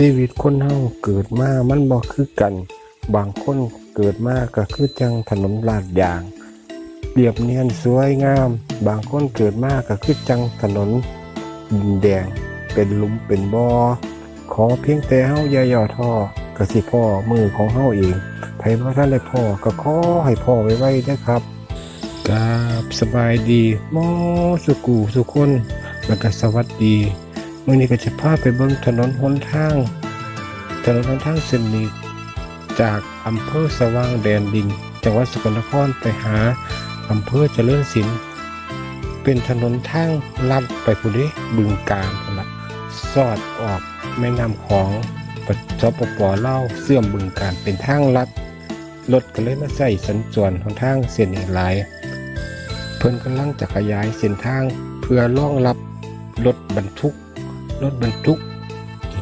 ชีวิตคนเฮาเกิดมา มันบ่คือกัน บางคนเกิดมาก็คือจังถนนลาดยางเรียบเนียนสวยงาม บางคนเกิดมาก็คือจังถนนดินแดง เป็นลุมเป็นบ่อขอเพียงแต่เฮาอย่าย่อท้อก็สิพ่อมือของเฮาเองไผบ่ทันได้พ่อก็ขอให้พ่อไว้ๆนะครับกราบสบายดีมอสุกูสุคนแล้วก็สวัสดี มื่อนี้ก็จะพาไปเบิ่งถนนหนทาง ถนนหนทางเส้นนี้จากอำเภอสว่างแดนดิน จังหวัดสกลนครไปหาอำเภอเจริญศิลป์เป็นถนนทางลัดไปพุ่นเด้บึงการพุ่นละสอดออกแม่น้ำของปสปปลาเสื่อมบึงการเป็นทางลัดรถก็เลยมาใส่สัญจรหนทางเส้นนี้หลาย เพิ่นกำลังจะขยายเส้นทางเพื่อรองรับรถบรรทุก รถบรรทุก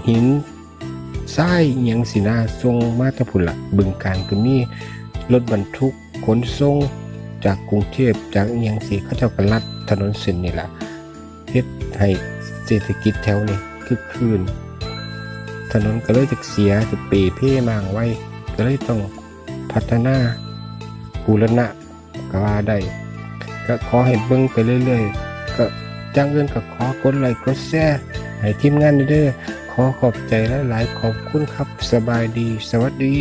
หินทรายยังสินาส่งมาตะพุละบึงการก็มีรถบรรทุกขนส่งจากกรุงเทพจากยังสิเขาเจ้าก็ลัดถนนเส้นนี่แหละเฮ็ดให้เศรษฐกิจแถวนี้คึกคืนถนนก็เลยจะเสียจะเปเพ่มางไว้ ก็เลยต้องพัฒนาบูรณะก็ว่าได้ ก็ขอให้เบิ่งไปเรื่อยๆ ก็จังเงินก็ขอกดไลค์กดแชร์ ให้ทีมงานเด้อขอขอบใจหลายๆขอบคุณครับสบายดี สวัสดี